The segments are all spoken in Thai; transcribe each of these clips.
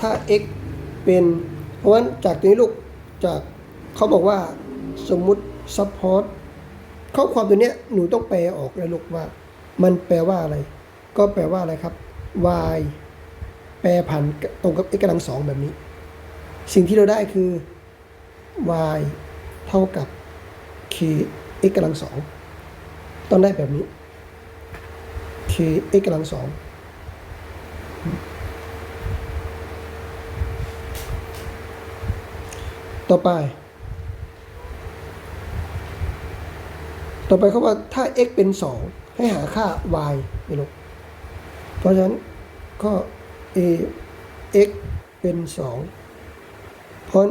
ถ้า x เป็น เพราะฉะนั้นจากตัวนี้ลูกจากเขาบอกว่าสมมุติ support ข้อความตัวเนี้ยหนูต้องแปลออกเลยลูกว่า มันแปลว่าอะไร ก็แปลว่าอะไรครับ y แปรผันตรงกับ x กำลังสองแบบนี้ สิ่งที่เราได้คือ y เท่ากับ k x กำลังสองต้องได้แบบนี้ k x กำลังสอง ต่อไป ต่อไปเขาว่าถ้า x เป็น 2 ให้หาค่า y นี่ลูกเพราะฉะนั้นก็ a x เป็น 2 เพราะ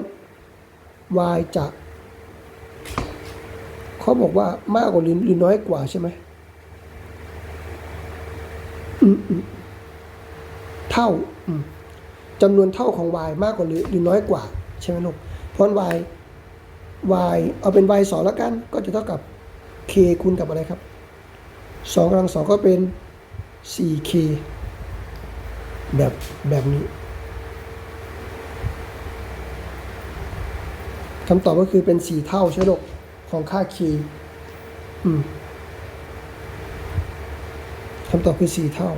y จะเขาบอกว่ามากกว่าหรือหรือน้อยกว่าใช่ไหมเท่าจำนวนเท่าของ y มากกว่าหรือหรือน้อยกว่า ใช่ไหมลูก เพราะ y y เอาเป็น y สองแล้วกัน ก็จะเท่ากับ k คูณกับอะไรครับสองกำลังสองก็เป็น 4k แบบแบบนี้คำตอบก็คือเป็น 4 เท่าใช่ไหมลูกของค่า k อืมคำตอบคือ 4 เท่า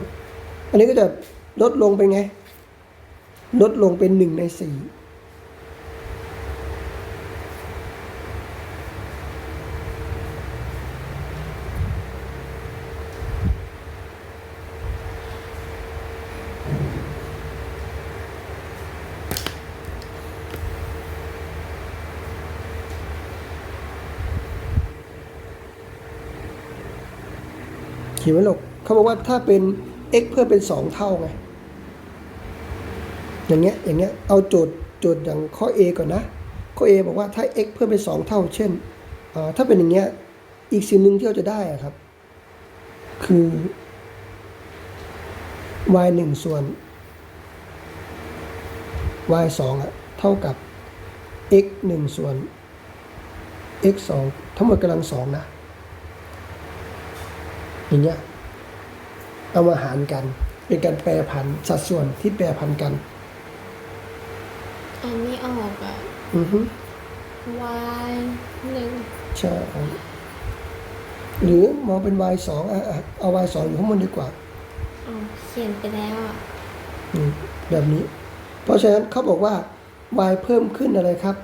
อันนี้ก็จะลดลงเป็นไง ลดลงเป็น 1 ใน 4 เขียนไว้หรอกเขาบอกว่าถ้าเป็น x เพิ่มเป็น 2 เท่าไง อย่างเงี้ย อย่างเงี้ย เอาโจทย์โจทย์อย่างข้อ A ก่อนนะ ข้อ A บอกว่าถ้า x เพิ่มเป็น 2 เท่า เช่น ถ้าเป็นอย่างเงี้ย อีกสิ่งหนึ่งที่เราจะได้อะครับ คือ y 1ส่วน y 2อะเท่ากับ x 1ส่วน x 2ทั้งหมดกำลังสองนะ อย่างเงี้ยเอามาหารกัน เป็นการแปรผันสัดส่วนที่แปรผันกัน อันนี้ออกอะอือฮึ y หนึ่งใช่หรือมองเป็น y สองอะอะเอา y สองอยู่ข้างบนดีกว่าอ๋อเขียนไปแล้วอะอืมแบบนี้ เพราะฉะนั้นเขาบอกว่า y เพิ่มขึ้นอะไรครับ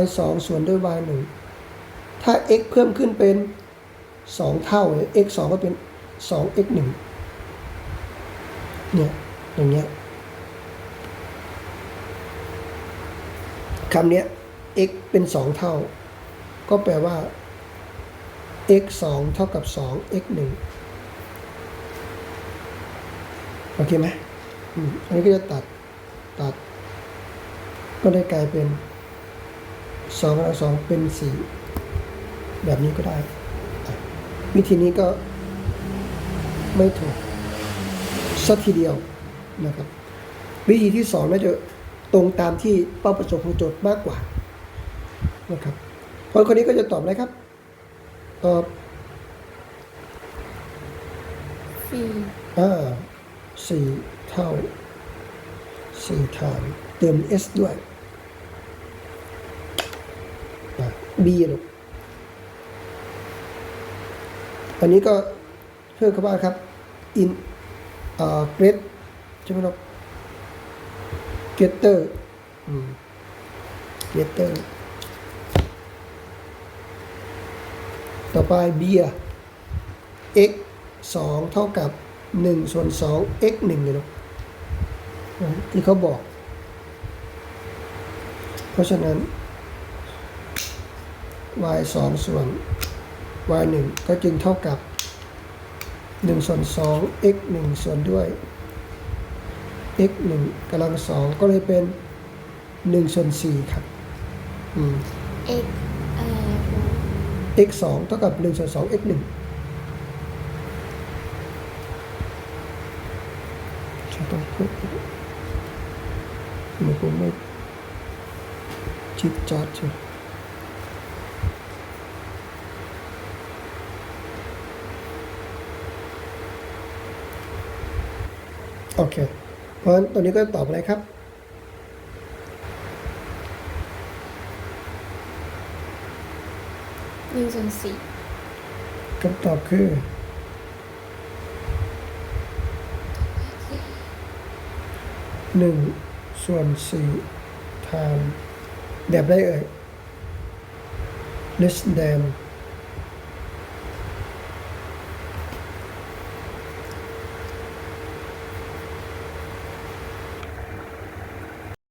y สองส่วนด้วย y หนึ่งถ้า x เพิ่มขึ้นเป็น สองเท่าเนี่ย x สองก็เป็นสอง x หนึ่งเนี่ยอย่างเงี้ยคำเนี้ย x เป็นสองเท่า ก็แปลว่า x สองเท่ากับสอง x หนึ่งโอเคไหมอันนี้ก็จะตัดตัด ก็ได้กลายเป็นสองกำลังสองเป็นสี่แบบนี้ก็ได้ วิธีนี้ก็ไม่ถูกสักทีเดียวนะครับ วิธีที่สองน่าจะตรงตามที่เป้าประสงค์ของโจทย์มากกว่านะครับคนคนนี้ก็จะตอบอะไรครับ ตอบสี่อ่าสี่เท่าสี่ฐานเติม s ด้วยอะ b ลูก อันนี้ก็เพื่อคำว่าครับ in เอ่อ great ใช่ไหมลูก getter อืม getter ต่อไป b อะ x สองเท่ากับหนึ่งส่วนสอง x หนึ่งเลยลูกนะที่เขาบอก เพราะฉะนั้น y สองส่วน y หนึ่งก็จึงเท่ากับหนึ่งส่วนสอง x หนึ่งส่วนด้วย x หนึ่งกำลังสองก็เลยเป็นหนึ่งส่วนสี่ครับอืม x อะไรนะครู x สองเท่ากับหนึ่งส่วนสอง x หนึ่งฉันต้องพูดมันคงไม่จิตจัดใช่ โอเค เพราะฉะนั้นตัวนี้ก็ตอบอะไรครับ หนึ่งส่วนสี่คำตอบคือ หนึ่งส่วนสี่ทานแบบได้เอ่ย less than